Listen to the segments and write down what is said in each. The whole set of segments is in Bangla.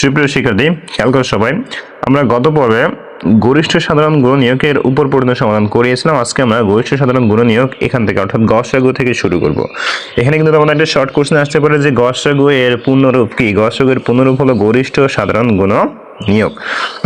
সুপ্রিয় শিক্ষার্থী, খেয়াল করো সবাই, আমরা গত পর্বে গরিষ্ঠ সাধারণ গুণ নিয়োগের উপর পর্যন্ত সমাধান করিয়েছিলাম। আজকে আমরা গরিষ্ঠ সাধারণ গুণ নিয়োগ এখান থেকে, অর্থাৎ গসাগু থেকে শুরু করব। এখানে কিন্তু তোমাদের একটা শর্ট কোশ্চেন আসতে পারে যে গসাগু এর পূর্ণরূপ কি? গসাগু এর পূর্ণরূপ হলো গরিষ্ঠ সাধারণ গুণ নিয়োগ।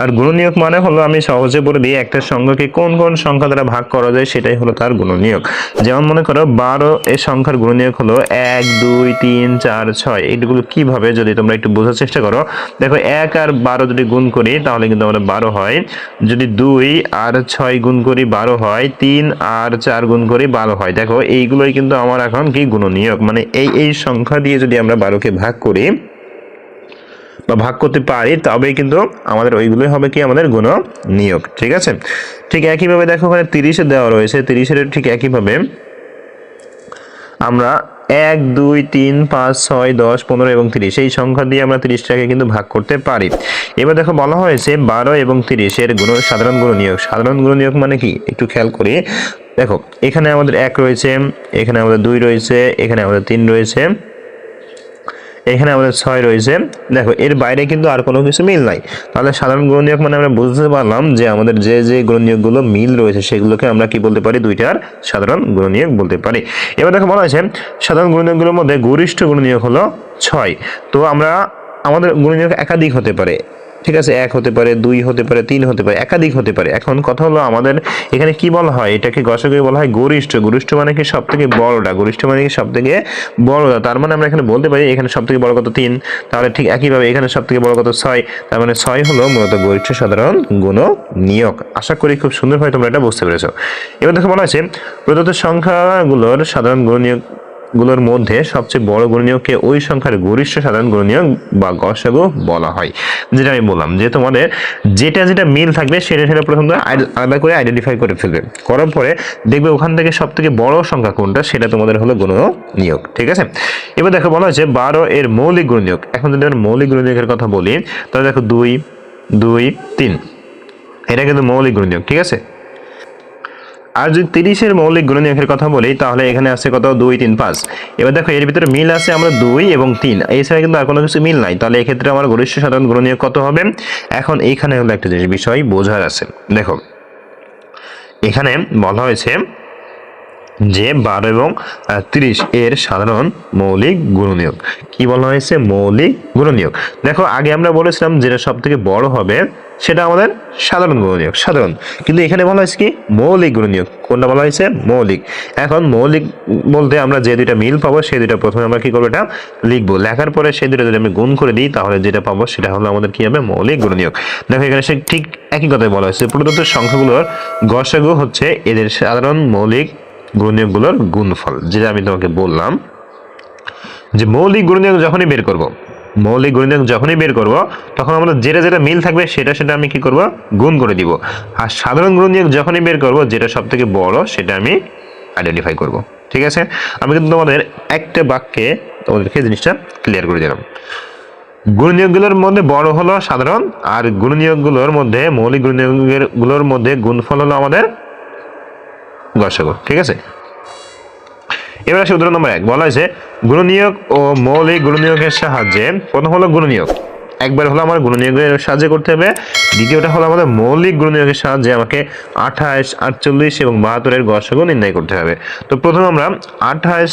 আর গুণনীয়ক মানে হলো আমি সহজে বলে দিই, একটা সংখ্যাকে কোন কোন সংখ্যা দ্বারা ভাগ করা যায় সেটাই হলো তার গুণনীয়ক যেমন মনে করো, বারো এই সংখ্যার গুণনীয়ক হলো এক, দুই, তিন, চার, ছয়। এইগুলো কীভাবে যদি তোমরা একটু বোঝার চেষ্টা করো, দেখো এক আর বারো যদি গুণ করি, তাহলে কিন্তু আমরা বারো হয়। যদি দুই আর ছয় গুণ করি, বারো হয়। তিন আর চার গুণ করি, বারো হয়। দেখো, এইগুলোই কিন্তু আমার এখন কি গুণনীয়ক মানে এই এই সংখ্যা দিয়ে যদি আমরা বারোকে ভাগ করি বা ভাগ করতে পারি, তবেই কিন্তু আমাদের ওইগুলোই হবে কি আমাদের গুণ নিয়োগ ঠিক আছে? ঠিক একইভাবে দেখো ওখানে তিরিশে দেওয়া রয়েছে, তিরিশের ঠিক একইভাবে আমরা এক, দুই, তিন, পাঁচ, ছয়, দশ, পনেরো এবং তিরিশ, এই সংখ্যা দিয়ে আমরা তিরিশটাকে কিন্তু ভাগ করতে পারি। এবার দেখো বলা হয়েছে বারো এবং তিরিশের গুণ, সাধারণ গুণ নিয়োগ সাধারণ গুণ নিয়োগ মানে কি? একটু খেয়াল করি। দেখো, এখানে আমাদের এক রয়েছে, এখানে আমাদের দুই রয়েছে, এখানে আমাদের তিন রয়েছে এখানে আমাদের ছয় রয়েছে। দেখো, এর বাইরে কিন্তু আর কোনো কিছু মিল নাই। তাহলে সাধারণ গুণনীয়ক মানে আমরা বুঝতে পারলাম যে আমাদের যে যে গুণনীয়কগুলো মিল রয়েছে, সেগুলোকে আমরা কি বলতে পারি? দুইটার সাধারণ গুণনীয়ক বলতে পারি। এবার দেখো, বলা হয়েছে, সাধারণ গুণনীয়কগুলোর মধ্যে গরিষ্ঠ গুণনীয়ক হলো ছয়। তো আমরা, আমাদের গুণনীয়ক একাধিক হতে পারে। ঠিক আছে, এক হতে পারে, দুই হতে পারে, তিন হতে পারে, একাধিক হতে পারে। এখন কথা হলো আমাদের এখানে কি বলা হয়? এটাকে গসাগুই বলা হয় গরিষ্ঠ। গরিষ্ঠ মানে কি সব থেকে বড়টা? গরিষ্ঠ মানে কি সব থেকে বড়টা? তার মানে আমরা এখানে বলতে পারি এখানে সব থেকে বড় কত? তিন। তাহলে ঠিক একইভাবে এখানে সব থেকে বড় কত? ছয়। তার মানে ছয় হলো মূলত গরিষ্ঠ সাধারণ গুণ নিয়োগ আশা করি খুব সুন্দরভাবে তোমরা এটা বুঝতে পেরেছ। এবার দেখো বলা আছে প্রদত্ত সংখ্যাগুলোর সাধারণ গুণ নিয়োগ গুলোর মধ্যে সবচেয়ে বড় গুণনীয়ককে ওই সংখ্যার গরিষ্ঠ সাধারণ গুণনীয়ক বা গসাগু বলা হয়। যেটা আমি বললাম যে তোমাদের যেটা যেটা মিল থাকবে সেটা সেটা প্রথম আলাদা করে আইডেন্টিফাই করে ফেলবে। করার পরে দেখবে ওখান থেকে সব থেকে বড় সংখ্যা কোনটা সেটা তোমাদের হলো গুণ নিয়োগ ঠিক আছে? এবার দেখো বলা হয়েছে বারো এর মৌলিক গুণনীয়ক। এখন যদি আমরা মৌলিক গুণনীয়কের কথা বলি, তাহলে দেখো দুই দুই, তিন। এটা কিন্তু মৌলিক গুণনীয়ক, ঠিক আছে? আর যদি তিরিশের মৌলিক গুণনীয়কের কথা বলি, তাহলে এখানে আছে কত? দুই, তিন, পাঁচ। এবার দেখো, এর ভিতরে মিল আছে আমরা দুই এবং তিন। এছাড়া কিন্তু আর কোনো কিছু মিল নাই। তাহলে এক্ষেত্রে আমার গরিষ্ঠ সাধারণ গুণনীয়ক কত হবে? এখন এইখানে হলো একটা জিনিস, বিষয় বোঝার আছে। দেখো, এখানে বলা হয়েছে যে বারো এবং তিরিশ এর সাধারণ মৌলিক গুণনীয়ক। কি বলা হয়েছে? মৌলিক গুণনীয়ক। দেখো, আগে আমরা বলেছিলাম যেটা সব থেকে বড় হবে সেটা আমাদের সাধারণ গুণনীয়ক, সাধারণ। কিন্তু এখানে বলা হয়েছে কি? মৌলিক গুণনীয়ক। কোনটা বলা হয়েছে? মৌলিক। এখন মৌলিক বলতে আমরা যে দুইটা মিল পাবো, সেই দুইটা প্রথমে আমরা কি করব? এটা লিখব। লেখার পরে সেই দুটো যদি আমি গুণ করে দিই, তাহলে যেটা পাবো, সেটা হলো আমাদের কি হবে? মৌলিক গুণনীয়ক। দেখো, এখানে সে ঠিক একই কথাই বলা হয়েছে। প্রদত্ত সংখ্যাগুলোর গসাগু হচ্ছে এদের সাধারণ মৌলিক গুণনীয়কগুলোর গুণফল, যেটা আমি তোমাকে বললাম যে মৌলিক গুণনীয়ক যখনই বের করব মৌলিক গুণনীয়ক যখনই বের করব, তখন আমাদের যেটা যেটা মিল থাকবে সেটা সেটা আমি কি করব? গুণ করে দিব। আর সাধারণ গুণনীয়ক যখনই বের করব, যেটা সব থেকে বড় সেটা আমি আইডেন্টিফাই করব। ঠিক আছে? আমি কিন্তু তোমাদের একটা বাক্যে তোমাদেরকে জিনিসটা ক্লিয়ার করে দিলাম। গুণনীয়কগুলোর মধ্যে বড় হলো সাধারণ, আর গুণনীয়কগুলোর মধ্যে, মৌলিক গুণনীয়কেরগুলোর মধ্যে গুণফল হলো আমাদের গসাগু ঠিক আছে? এবার আসি উদাহরণ নম্বর এক। বলা হয়েছে, গুণনীয়ক ও মৌলিক গুণনীয়কের সাহায্যে প্রথম হলো গুণনীয়ক। একবার হলো আমার গুণনীয়কের সাহায্যে করতে হবে। দ্বিতীয়টা হলো আমাদের মৌলিক গুণনীয়কের সাহায্যে আমাকে আঠাশ, আটচল্লিশ এবং বাহাত্তরের গসাগু নির্ণয় করতে হবে। তো প্রথম আমরা আঠাশ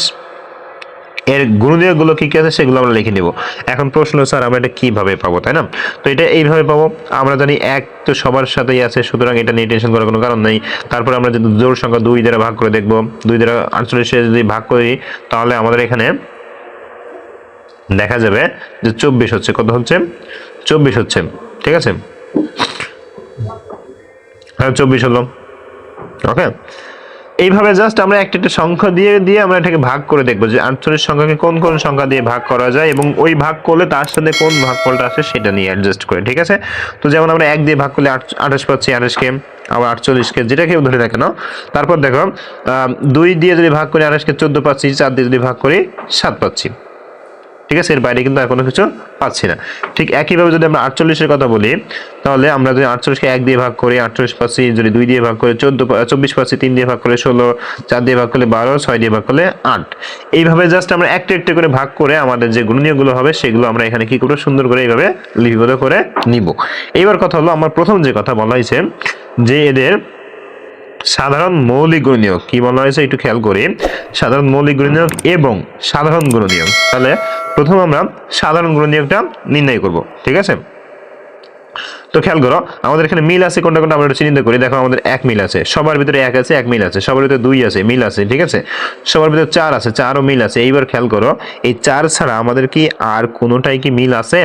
এর গুণনীয়কগুলো কি কি আছে সেগুলো আমরা লিখে নেব। এখন প্রশ্ন, স্যার, আমরা এটা কীভাবে পাবো? তাই না? তো এটা এইভাবে পাবো। আমরা জানি এক তো সবার সাথেই আছে, সুতরাং এটা নিয়ে টেনশন করার কোনো কারণ নেই। তারপর আমরা যদি জোর সংখ্যা দুই দ্বারা ভাগ করে দেখব, দুই দ্বারা আটচল্লিশে যদি ভাগ করি, তাহলে আমাদের এখানে দেখা যাবে যে চব্বিশ হচ্ছে, কত হচ্ছে? চব্বিশ হচ্ছে, ঠিক আছে? হ্যাঁ চব্বিশ হলো, ওকে? এইভাবে জাস্ট আমরা একটা একটা সংখ্যা দিয়ে দিয়ে আমরা এটাকে ভাগ করে দেখব যে আটচল্লিশ সংখ্যাকে কোন কোন সংখ্যা দিয়ে ভাগ করা যায় এবং ওই ভাগ করলে তার সাথে কোন ভাগফলটা আসে সেটা নিয়ে অ্যাডজাস্ট করে, ঠিক আছে? তো যেমন আমরা এক দিয়ে ভাগ করলে আঠাশ পাচ্ছি আঠাশকে আবার আটচল্লিশকে যেটা কেউ ধরে দেখে না তারপর দেখো দুই দিয়ে যদি ভাগ করি আঠাশকে চোদ্দ পাচ্ছি, চার দিয়ে যদি ভাগ করি, সাত পাচ্ছি। ঠিক আছে? এর বাইরে কিন্তু কোনো কিছু পাচ্ছি না। ঠিক একইভাবে যদি আমরা আটচল্লিশের কথা বলি, তাহলে আমরা যদি আটচল্লিশকে এক দিয়ে ভাগ করি, আটচল্লিশ পাচ্ছি, যদি দুই দিয়ে ভাগ করে, চোদ্দ চব্বিশ পাচ্ছি, তিন দিয়ে ভাগ করে ষোলো, চার দিয়ে ভাগ করলে বারো, ছয় দিয়ে ভাগ করলে আট। এইভাবে জাস্ট আমরা একটা একটা করে ভাগ করে আমাদের যে গুণনীয়গুলো হবে, সেগুলো আমরা এখানে কি করব? সুন্দর করে এইভাবে লিপিবদ্ধ করে নিব। এইবার কথা হলো, আমার প্রথম যে কথা বলা হয়েছে, যে এদের সাধারণ মৌলিক গুণনীয়ক, কি বলা হয়েছে একটু খেয়াল করি। সাধারণ মৌলিক গুণনীয়ক এবং সাধারণ গুণনীয়ক। তাহলে প্রথম আমরা সাধারণ গুণনীয়কটা নির্ণয় করব, ঠিক আছে? তো খেয়াল করো, আমাদের এখানে মিল আছে কোনটা কোনটা আমরা চিহ্নিত করি। দেখো আমাদের এক মিল আছে, সবার ভিতরে এক আছে, এক মিল আছে, সবার ভিতরে দুই আছে, মিল আছে, ঠিক আছে? সবার ভিতরে চার আছে, চারও মিল আছে। এইবার খেয়াল করো, এই চার ছাড়া আমাদের কি আর কোনোটাই কি মিল আছে?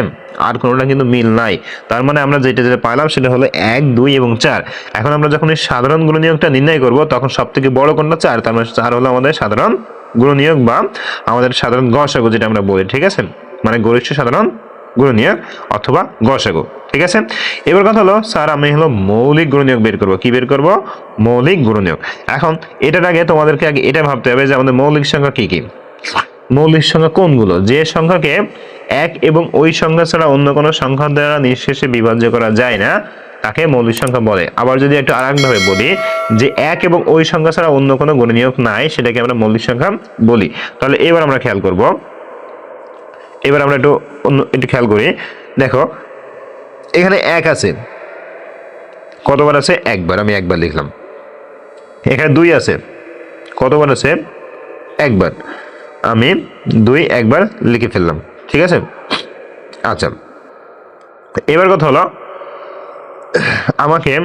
আর কোনোটা কিন্তু মিল নাই। তার মানে আমরা যেটা যেটা পাইলাম সেটা হলো এক, দুই এবং চার। এখন আমরা যখন এই সাধারণ গুণনীয়কটা নির্ণয় করব, তখন সব থেকে বড় কোনটা? চার। তার মানে চার হলো আমাদের সাধারণ গুণনীয়ক বা আমাদের সাধারণ গসাগু, যেটা আমরা বলি, ঠিক আছে? মানে গরিষ্ঠ সাধারণ গুণনীয়ক অথবা গসাগু। ঠিক আছে? এবার কথা হলো, স্যার, আমি হলো মৌলিক গুণনীয়ক বের করব। কি বের করব? মৌলিক গুণনীয়ক। এখন এটার আগে তোমাদেরকে আগে এটা ভাবতে হবে যে আমাদের মৌলিক সংখ্যা কি কি? মৌলিক সংখ্যা কোনগুলো? যে সংখ্যাকে এক এবং ওই সংখ্যা ছাড়া অন্য কোনো সংখ্যা দ্বারা নিঃশেষে বিভাজ্য করা যায় না, তাকে মৌলিক সংখ্যা বলে। আবার যদি একটু আরেকভাবে বলি, যে এক এবং ওই সংখ্যা ছাড়া অন্য কোনো গুণনীয়ক নাই, সেটাকে আমরা মৌলিক সংখ্যা বলি। তাহলে এবার আমরা খেয়াল করব। এবার আমরা একটু অন্য একটু খেয়াল করি। দেখো, এখানে এক আছে। কতবার আছে? একবার, আমি একবার লিখলাম। এখানে দুই আছে। কতবার আছে? একবার। আমি দুই, একবার লিখে ফেললাম। ঠিক আছে? আচ্ছা। এবার কথা হলো, আমাকে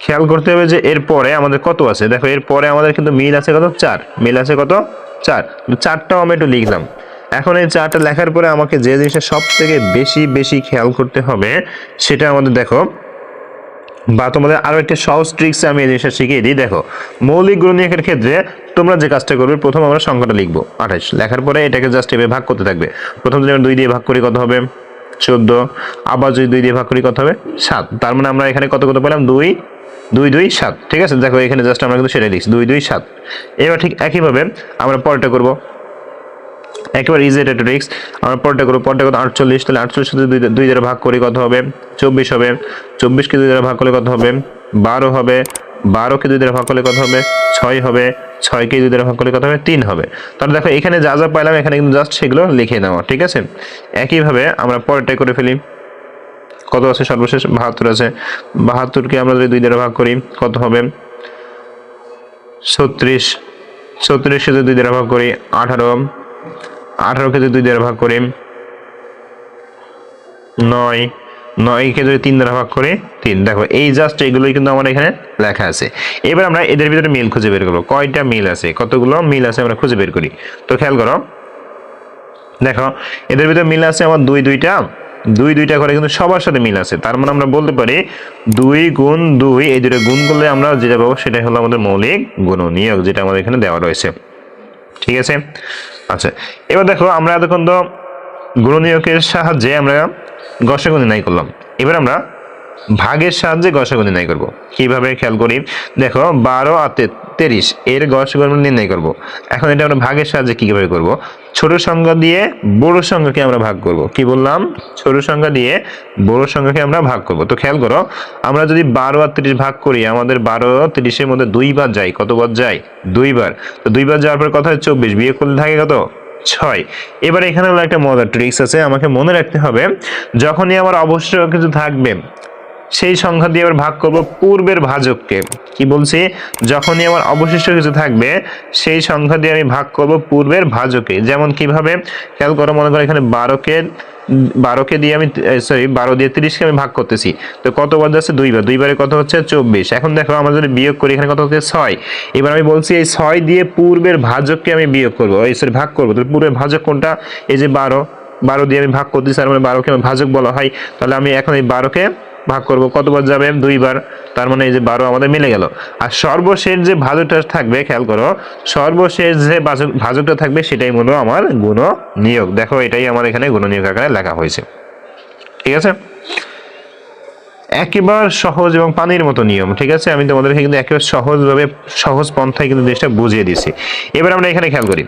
খেয়াল করতে হবে যে এর পরে আমাদের কত আছে? দেখো এর পরে আমাদের কিন্তু মিল আছে কত? চার। মিল আছে কত? চার। চারটাও আমি একটু লিখলাম। এখন এই চারটা লেখার পরে আমাকে যে জিনিসটা সব থেকে বেশি বেশি খেয়াল করতে হবে, সেটা আমাদের দেখো। বা তোমাদের আরও একটা সহজ ট্রিক্স আমি এই জিনিসটা শিখিয়ে দিই। দেখো, মৌলিক গুণনীয়কের ক্ষেত্রে তোমরা যে কাজটা করবে, প্রথম আমরা সংখ্যাটা লিখব। আঠাশ। লেখার পরে এটাকে জাস্ট এভাবে ভাগ করতে থাকবে। প্রথম যদি দুই দিয়ে ভাগ করি, কত হবে? চোদ্দ। আবার যদি দুই দিয়ে ভাগ করি, কত হবে? সাত। তার মানে আমরা এখানে কত কত পেলাম? দুই দুই দুই, সাত। ঠিক আছে? দেখো, এখানে জাস্ট আমরা কিন্তু সেটাই লিখছি। দুই দুই, সাত। এবার ঠিক একইভাবে আমরা পরেরটা করব। একেবারে ইজি এটা ট্রিক্স আমরা পরটা করব পরটা কত আটচল্লিশ, তাহলে আটচল্লিশ সাথে দুই দুই দ্বারা ভাগ করি কত হবে? চব্বিশ হবে। চব্বিশকে দুই দ্বারা ভাগ করলে কত হবে? বারো হবে। বারোকে দুই দ্বারা ভাগ করলে কত হবে? ছয় হবে। ছয়কে দুই দ্বারা ভাগ করলে কত হবে? তিন হবে। তাহলে দেখো, এখানে যা যা পাইলাম, এখানে কিন্তু জাস্ট সেগুলো লিখে নেওয়া ঠিক আছে? একইভাবে আমরা পরেরটাই করে ফেলি। কত আছে সর্বশেষ? বাহাত্তর আছে। বাহাত্তরকে আমরা যদি দুই দ্বারা ভাগ করি, কত হবে? ছত্রিশ। ছত্রিশকে যদি দুই দ্বারা ভাগ করি, আঠারো। আঠারোকে যদি দুই দ্বারা ভাগ করি নয় নয়কে যদি তিন দ্বারা ভাগ করে তিন। দেখো, এই জাস্ট এগুলোই কিন্তু আমার এখানে লেখা আছে। এবার আমরা এদের ভিতরে মিল খুঁজে বের করব। কয়টা মিল আছে? কতগুলো মিল আছে আমরা খুঁজে বের করি। তো খেয়াল করো, দেখো, এদের ভিতরে মিল আছে আমার দুই দুইটা। দুই দুইটা করে কিন্তু সবার সাথে মিল আছে। তার মানে আমরা বলতে পারি দুই গুণ দুই, এই দুটো গুণ করলে আমরা যেটা পাবো সেটাই হলো আমাদের মৌলিক গুণনীয়ক যেটা আমাদের এখানে দেওয়া রয়েছে। ঠিক আছে? আচ্ছা এবার দেখো আমরা এতক্ষণ তো গুণনীয়কের সাহায্যে আমরা গসাগু নাই করলাম। এবার আমরা ভাগের সাহায্যে গসাগু নির্ণয় করব। কীভাবে খেয়াল করি? দেখো, বারো আর তে- তিরিশ এর গসাগু নির্ণয় করব। এখন এটা আমরা ভাগের সাহায্যে কীভাবে করব? ছোট সংখ্যা দিয়ে বড় সংখ্যাকে আমরা ভাগ করব। কি বললাম? ছোট সংখ্যা দিয়ে বড় সংখ্যাকে আমরা ভাগ করব। তো খেয়াল করো, আমরা যদি বারো আর তিরিশ ভাগ করি, আমাদের বারো তিরিশের মধ্যে দুইবার যাই কতবার যাই দুইবার। তো দুইবার যাওয়ার পর কথা হয় চব্বিশ বিয়ে করলে থাকে কত? ছয়। এবার এখানে একটা মজার ট্রিক্স আছে। আমাকে মনে রাখতে হবে, যখনই আমার অবশ্য কিছু থাকবে সেই সংখ্যা দিয়ে আবার ভাগ করব পূর্বের ভাজককে। কি বলছি? যখনই আমার অবশিষ্ট কিছু থাকবে, সেই সংখ্যা দিয়ে আমি ভাগ করব পূর্বের ভাজকে। যেমন কীভাবে? খেয়াল করো, মনে করো এখানে বারোকে বারোকে দিয়ে আমি সরি বারো দিয়ে তিরিশকে আমি ভাগ করতেছি। তো কতবার যাচ্ছে? দুইবার দুইবারে কত হচ্ছে? চব্বিশ। এখন দেখো, আমরা যদি বিয়োগ করি, এখানে কত হচ্ছে? ছয়। এবার আমি বলছি এই ছয় দিয়ে পূর্বের ভাজককে আমি বিয়োগ করব। এই সরি ভাগ করব। তাহলে পূর্বের ভাজক কোনটা? এই যে বারো। বারো দিয়ে আমি ভাগ করতেছি, তার মানে বারোকে আমার ভাজক বলা হয়। তাহলে আমি এখন এই বারোকে ভাগ করব, কতবার যাবে দুইবার। তার মানে এই যে বারো আমাদের মিলে গেল। আর সর্বশেষ যে ভাজকটা থাকবে, খেয়াল করো, সর্বশেষ যে ভাজক ভাজকটা থাকবে, সেটাই হলো আমার গুণ নিয়োগ দেখো, এটাই আমার এখানে গুণ নিয়োগ আকারে লেখা হয়েছে। ঠিক আছে? একেবারে সহজ এবং পানির মতো নিয়ম, ঠিক আছে? আমি তোমাদেরকে কিন্তু একেবারে সহজভাবে, সহজ পন্থায় কিন্তু জিনিসটা বুঝিয়ে দিছি এবার আমরা এখানে খেয়াল করি।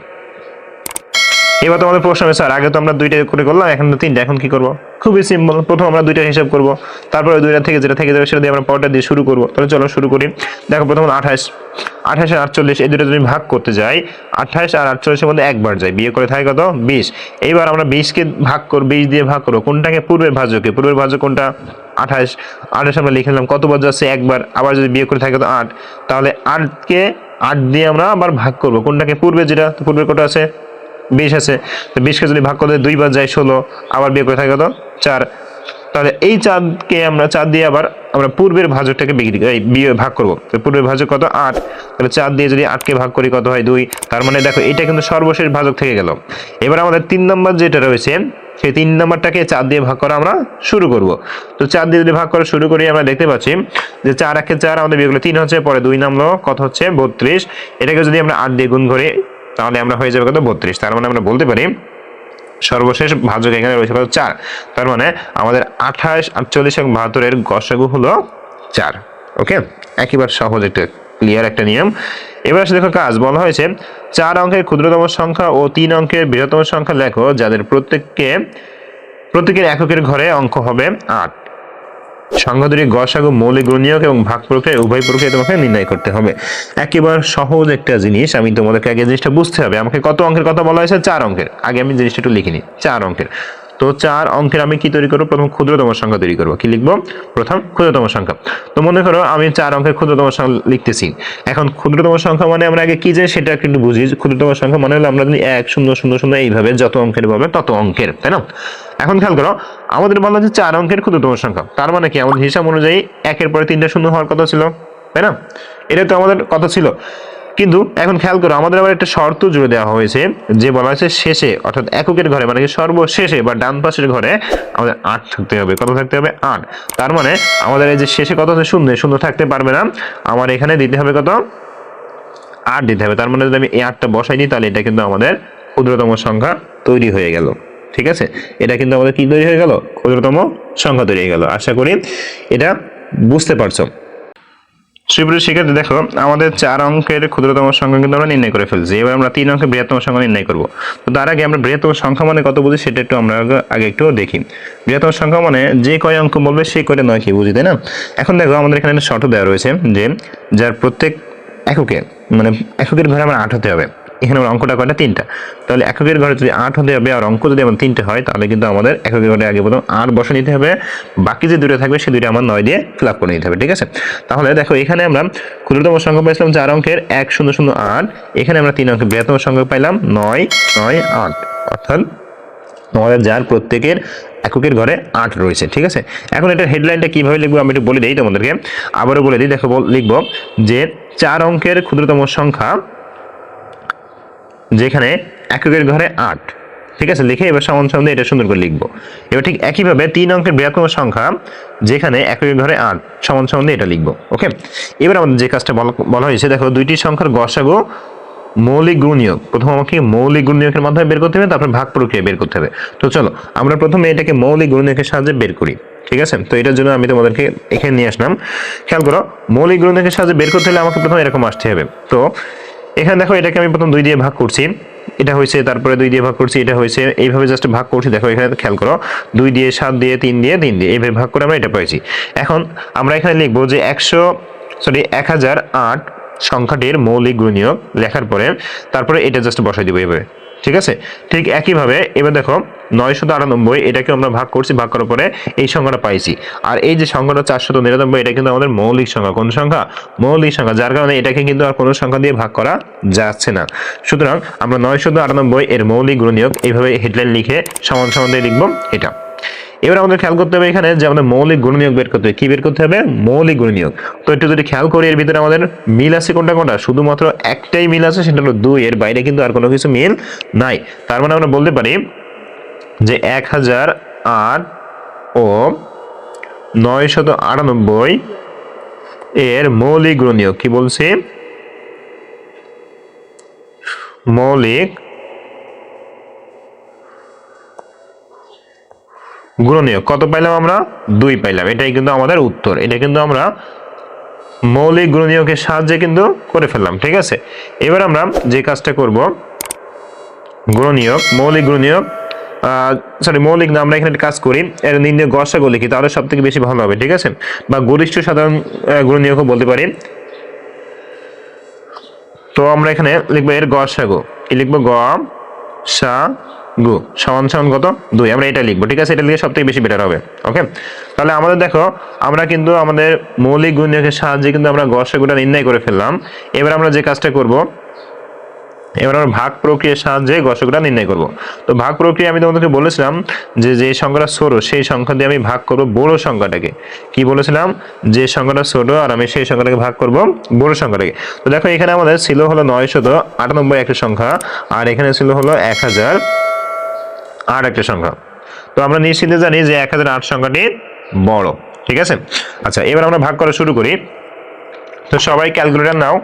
এবার তো আমাদের প্রশ্ন হবে স্যার আগে তো আমরা দুইটা করে করলাম, এখন তো তিনটা, এখন কি করব? খুবই সিম্পল প্রথম আমরা দুইটা হিসাব করব, তারপরে দুইটা থেকে যেটা থেকে যাবে সেটা দিয়ে আমরা পরটা দিয়ে শুরু করব। তাহলে চলো শুরু করি। দেখো প্রথম আঠাশ আঠাশ আর আটচল্লিশ, এই দুটো যদি ভাগ করতে যাই, আঠাশ আর আটচল্লিশের মধ্যে একবার যাই বিয়ে করে থাকে কত? বিশ। এইবার আমরা বিশকে ভাগ করব বিশ দিয়ে ভাগ করব, কোনটাকে? পূর্বের ভাজ্যকে। পূর্বের ভাজ্য কোনটা? আঠাশ। আঠাশ আমরা লিখে নিলাম কতবার যাচ্ছে একবার। আবার যদি বিয়ে করে থাকে তো আট। তাহলে আটকে আট দিয়ে আমরা আবার ভাগ করব। কোনটাকে? পূর্বে যেটা, পূর্বের কটা আছে? বিশ আছে। তো বিশকে যদি ভাগ করলে দুইবার যায় ষোলো, আবার বিয়ে করে থাকে কত? চার। তাহলে এই চাঁদকে আমরা চাঁদ দিয়ে আবার আমরা পূর্বের ভাজকটাকে বিক্রি বিয়ে ভাগ করব। তো পূর্বের ভাজক কত? আট। তাহলে চার দিয়ে যদি আটকে ভাগ করি, কত হয়? দুই। তার মানে দেখো, এটা কিন্তু সর্বশেষ ভাজক থেকে গেল। এবার আমাদের তিন নম্বর যেটা রয়েছে, সেই তিন নম্বরটাকে চার দিয়ে ভাগ করা আমরা শুরু করব। তো চার দিয়ে যদি ভাগ করা শুরু করি, আমরা দেখতে পাচ্ছি যে চার একে চার আমাদের বিয়োগগুলো তিন হচ্ছে, পরে দুই নামলো, কত হচ্ছে? বত্রিশ। এটাকে যদি আমরা আট দিয়ে গুণ করি তাহলে আমরা হয়ে যাবে কত? বত্রিশ। তার মানে আমরা বলতে পারি সর্বশেষ ভাজক এখানে রয়েছে কত? চার। তার মানে আমাদের আঠাশ, আটচল্লিশ এবং বাহাত্তরের গসাগু হলো চার। ওকে? একেবারে সহজ একটা ক্লিয়ার একটা নিয়ম। এবার আসে দেখো কাজ। বলা হয়েছে, চার অঙ্কের ক্ষুদ্রতম সংখ্যা ও তিন অঙ্কের বৃহত্তম সংখ্যা লেখো, যাদের প্রত্যেককে, প্রত্যেকের এককের ঘরে অঙ্ক হবে আট। সংখ্যা দুটি গসাগু মৌলিক গুণনীয়ক এবং ভাগ প্রক্রিয়া উভয় প্রক্রিয়া তোমাকে নির্ণয় করতে হবে। একেবারে সহজ একটা জিনিস, আমি তোমাদেরকে আগে জিনিসটা বুঝতে হবে। আমাকে কত অঙ্কের কথা বলা হয়েছে? চার অঙ্কের। আগে আমি জিনিসটা একটু লিখিনি চার অঙ্কের। তো চার অঙ্কের আমি কি তৈরি করব? প্রথম ক্ষুদ্রতম সংখ্যা তৈরি করব। কি লিখব? প্রথম ক্ষুদ্রতম সংখ্যা। তো মনে করো আমি চার অঙ্কের ক্ষুদ্রতম সংখ্যা লিখতেছি। এখন ক্ষুদ্রতম সংখ্যা মানে আমরা আগে কি জানি সেটা একটু বুঝি। ক্ষুদ্রতম সংখ্যা মানে হলো আমরা যদি এক, শূন্য শূন্য শূন্য এইভাবে যত অঙ্কের পাবে তত অঙ্কের, তাই না? এখন খেয়াল করো, আমাদের বলা হচ্ছে চার অঙ্কের ক্ষুদ্রতম সংখ্যা। তার মানে কি? আমাদের হিসাব অনুযায়ী একের পরে তিনটা শূন্য হওয়ার কথা ছিল, তাই না? এটা তো আমাদের কথা ছিল। কিন্তু এখন খেয়াল করো, আমাদের আবার একটা শর্ত জুড়ে দেওয়া হয়েছে, যে বলা হয়েছে শেষে, অর্থাৎ এককের ঘরে মানে কি সর্বশেষে বা ডান পাশের ঘরে আমাদের আট থাকতে হবে। কত থাকতে হবে? আট। তার মানে আমাদের এই যে শেষে কত আছে? শূন্য। শূন্য থাকতে পারবে না। আমার এখানে দিতে হবে কত? আট দিতে হবে। তার মানে যদি আমি এই আটটা বসাই দিই, তাহলে এটা কিন্তু আমাদের ক্ষুদ্রতম সংখ্যা তৈরি হয়ে গেল। ঠিক আছে? এটা কিন্তু আমাদের কি তৈরি হয়ে গেল? ক্ষুদ্রতম সংখ্যা তৈরি হয়ে গেল। আশা করি এটা বুঝতে পারছ। সুপ্রিয় শিক্ষার্থী, দেখো, আমাদের চার অঙ্কের ক্ষুদ্রতম সংখ্যা কিন্তু আমরা নির্ণয় করে ফেলছি। এবার আমরা তিন অঙ্কের বৃহত্তম সংখ্যা নির্ণয় করব। তো তার আগে আমরা বৃহত্তম সংখ্যা মানে কত বুঝি, সেটা একটু আমরা আগে- একটু দেখি। বৃহত্তম সংখ্যা মানে যে কয় অঙ্ক বলবে সেই কয়টা নয় কি বুঝি, তাই না? এখন দেখো, আমাদের এখানে একটা শর্ত দেওয়া রয়েছে যে, যার প্রত্যেক এককে মানে এককের ঘরে আমার আট হতে হবে। এখানে আমার অঙ্কটা কয়টা? তিনটা। তাহলে এককের ঘরে যদি আট হতে হবে আর অঙ্ক যদি আমার তিনটে হয়, তাহলে কিন্তু আমাদের এককের ঘরে আগে প্রথম আট বসে নিতে হবে। বাকি যে দুটো থাকবে, সে দুটো আমার নয় দিয়ে ফিল করে নিতে হবে, ঠিক আছে? তাহলে দেখো, এখানে আমরা ক্ষুদ্রতম সংখ্যা পাইছিলাম চার অঙ্কের এক শূন্য শূন্য আট। এখানে আমরা তিন অঙ্কের বৃহত্তম সংখ্যা পাইলাম নয় নয়, আট। অর্থাৎ আমাদের যার প্রত্যেকের এককের ঘরে আট রয়েছে, ঠিক আছে? এখন এটা হেডলাইনটা কীভাবে লিখব আমি একটু বলে দিই তোমাদেরকে। আবারও বলে দিই, দেখো লিখব যে চার অঙ্কের ক্ষুদ্রতম সংখ্যা যেখানে এককের ঘরে আট। ঠিক আছে? লিখে এবার সমান সমান এটা সুন্দর করে লিখব। এবার ঠিক একইভাবে তিন অঙ্কের বৃহত্তম সংখ্যা যেখানে এককের ঘরে আট সমান সমান এটা লিখব। ওকে? এবার আমাদের যে কাজটা বলা হয়েছে, দেখো দুইটি সংখ্যার গসাগো মৌলিক গুণনীয়ক প্রথম আমাকে মৌলিক গুণনীয়কের মাধ্যমে বের করতে হবে, তারপর ভাগ প্রক্রিয়া বের করতে হবে। তো চলো, আমরা প্রথমে এটাকে মৌলিক গুণনীয়কের সাহায্যে বের করি। ঠিক আছে? তো এটার জন্য আমি তোমাদেরকে এখানে নিয়ে আসলাম। খেয়াল করো, মৌলিক গুণনীয়কের সাহায্যে বের করতে হলে আমাকে প্রথমে এরকম আসতে হবে। তো এখানে দেখো, এটাকে আমি প্রথম দুই দিয়ে ভাগ করছি। এটা হয়েছে, তারপরে দুই দিয়ে ভাগ করছি, এটা হয়েছে, এইভাবে জাস্ট ভাগ করছি। দেখো, এখানে খেয়াল করো, দুই দিয়ে সাত দিয়ে তিন দিয়ে তিন দিয়ে, এইভাবে ভাগ করে আমরা এটা পেয়েছি। এখন আমরা এখানে লিখব যে একশো সরি এক হাজার আট সংখ্যাটির মৌলিক গুণীয় লেখার পরে, তারপরে এটা জাস্ট বসাই দিব এভাবে। ঠিক আছে? ঠিক একইভাবে, এবার দেখো, নয়শত আটানব্বই এটাকে আমরা ভাগ করছি, ভাগ করার পরে এই সংখ্যাটা পাইছি। আর এই যে সংখ্যাটা চারশত নিরানব্বই, এটা কিন্তু আমাদের মৌলিক সংখ্যা। কোন সংখ্যা? মৌলিক সংখ্যা, যার কারণে এটাকে কিন্তু আর কোনো সংখ্যা দিয়ে ভাগ করা যাচ্ছে না। সুতরাং আমরা নয়শত আটানব্বই এর মৌলিক গুণনীয়ক এইভাবে হেডলাইন লিখে সমান সমান দিয়ে লিখব, এটা। এবার আমাদের খেয়াল করতে হবে এখানে যে আমাদের মৌলিক গুণনীয়ক বের করতে হবে। কি বের করতে হবে? মৌলিক গুণনীয়ক। তো একটু যদি খেয়াল করি, এর ভিতরে আমাদের মিল আছে কোনটা কোনটা? শুধুমাত্র একটাই মিল আছে, সেটা হলো দুই। এর বাইরে কিন্তু আর কোনো কিছু মিল নাই। তার মানে আমরা বলতে পারি যে এক হাজার আট ও নয় শত আটানব্বই এর মৌলিক গুণনীয়ক। কি বলছি? মৌলিক গুণনীয়ক কত পাইলাম আমরা? দুই পাইলাম। এটাই কিন্তু আমাদের উত্তর। এটা কিন্তু আমরা মৌলিক গুণনীয়কের সাহায্যে কিন্তু করে ফেললাম, ঠিক আছে? এবার আমরা যে কাজটা করব, গুণনীয়ক, মৌলিক গুণনীয়ক সরি মৌলিক না, আমরা এখানে একটা কাজ করি। এর নির্ণয় গসাগু লিখি, তাহলে সব থেকে বেশি ভালো হবে, ঠিক আছে? বা গরিষ্ঠ সাধারণ গুণনীয়কও বলতে পারি। তো আমরা এখানে লিখব এর গসাগু। লিখব? গ, সা গু সমান সমান কত? দুই, আমরা এটা লিখব, ঠিক আছে? এটা লিখে সব থেকে বেশি বেটার হবে ওকে তাহলে আমাদের দেখো, আমরা কিন্তু আমাদের মৌলিক গুণনীয়কের সাহায্যে কিন্তু আমরা গসাগুটা নির্ণয় করে ফেললাম। এবার আমরা যে কাজটা করব, এবার আমরা ভাগ প্রক্রিয়ার সাহায্যে গসকটা নির্ণয় করব। তো ভাগ প্রক্রিয়া আমি তোমাদেরকে বলেছিলাম যে যে সংখ্যাটা ছোট, সেই সংখ্যা দিয়ে আমি ভাগ করব বড় সংখ্যাটাকে। কি বলেছিলাম? যে সংখ্যাটা ছোট, আর আমি সেই সংখ্যাটাকে ভাগ করব বড় সংখ্যাটাকে। তো দেখো, এখানে আমাদের ছিল হলো নয়শত আটানব্বই একটা সংখ্যা, আর এখানে ছিল হলো এক হাজার আট একটা সংখ্যা। তো আমরা নিশ্চিত জানি যে এক হাজার আট সংখ্যাটি বড়, ঠিক আছে? আচ্ছা এবার আমরা ভাগ করা শুরু করি। তো সবাই ক্যালকুলেটর নাও,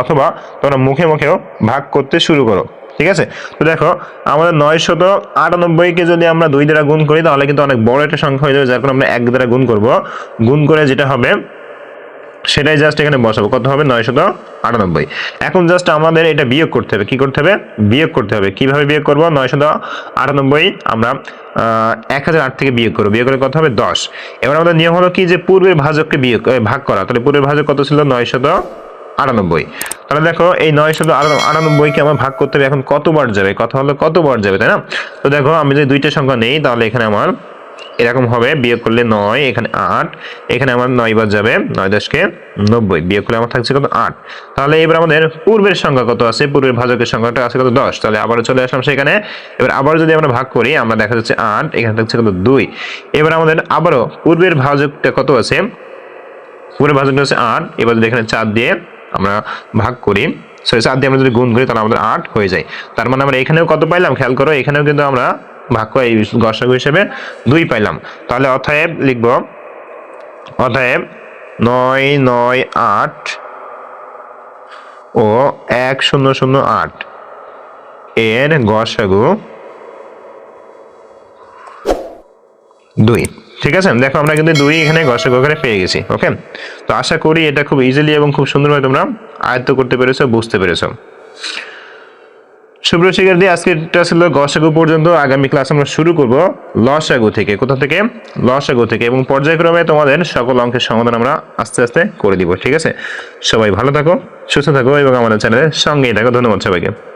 অথবা তোমরা মুখে মুখেও ভাগ করতে শুরু করো, ঠিক আছে? তো দেখো, আমাদের নয়শত আটানব্বইকে যদি আমরা দুই দ্বারা গুণ করি, তাহলে কিন্তু অনেক বড় একটা সংখ্যা হয়ে যাবে, যার কারণে আমরা এক দ্বারা গুণ করব। গুণ করে যেটা হবে, সেটাই জাস্ট এখানে বসাবো। কত হবে? নয়শত আটানব্বই। এখন জাস্ট আমাদের এটা বিয়োগ করতে হবে। কি করতে হবে? বিয়োগ করতে হবে। কীভাবে বিয়োগ করব? নয়শত আটানব্বই, আমরা এক হাজার আট থেকে বিয়োগ করব। বিয়োগ করে কত হবে? দশ। এবার আমাদের নিয়ম হলো কি? যে পূর্বের ভাজককে বিয়োগ ভাগ করা। তাহলে পূর্বের ভাজক কত ছিল? নয়শত আটানব্বই। তাহলে দেখো, এই নয়শত আটানব্বইকে আমার ভাগ করতে হবে। এখন কতবার যাবে? কথা হলো? কতবার যাবে? তাই না? তো দেখো, আমি যদি দুইটা সংখ্যা নেই, তাহলে এখানে আমার এরকম হবে, বিয়োগ করলে নয়, এখানে আট, এখানে আমার নয় বার যাবে, নয় দশকে নব্বই, বিয়োগ করলে আমার থাকছে কত আট। তাহলে এবার আমাদের পূর্বের সংখ্যা কত আছে? পূর্বের ভাজকের সংখ্যাটা আছে কত দশ। তাহলে আবার চলে আসলাম সেখানে। এবার আবার যদি আমরা ভাগ করি, আমরা দেখা যাচ্ছে আট, এখানে থাকছে কত দুই। এবার আমাদের আবারও পূর্বের ভাজকটা কত আছে? পূর্বের ভাজকটা হচ্ছে আট, এবার যদি এখানে চার দিয়ে আমরা ভাগ করি সরি চার দিয়ে আমরা যদি গুণ করি, তাহলে আমাদের আট হয়ে যায়। তার মানে আমরা এখানেও কত পাইলাম? খেয়াল করো, এখানেও কিন্তু আমরা ভাগ করে এই গসাগু হিসেবে দুই পাইলাম। তাহলে অতএব লিখব, অতএব নয় নয়, আট ও এক, শূন্য শূন্য, আট এর গসাগু দুই। ঠিক আছে? দেখো আমরা কিন্তু দুই এখানে গসাগু করে পেয়ে গেছি, ওকে? তো আশা করি এটা খুব ইজিলি এবং খুব সুন্দরভাবে তোমরা আয়ত্ত করতে পেরেছ, বুঝতে পেরেছ। সুপ্রিয় শিক্ষার্থী আজকেরটা ছিল গসাগু পর্যন্ত। আগামী ক্লাস আমরা শুরু করব লসাগু থেকে। কোথা থেকে? লসাগু থেকে। এবং পর্যায়ক্রমে তোমাদের সকল অঙ্কের সমাধান আমরা আস্তে আস্তে করে দিব, ঠিক আছে? সবাই ভালো থাকো, সুস্থ থাকো এবং আমাদের চ্যানেলের সঙ্গেই থাকো। ধন্যবাদ সবাইকে।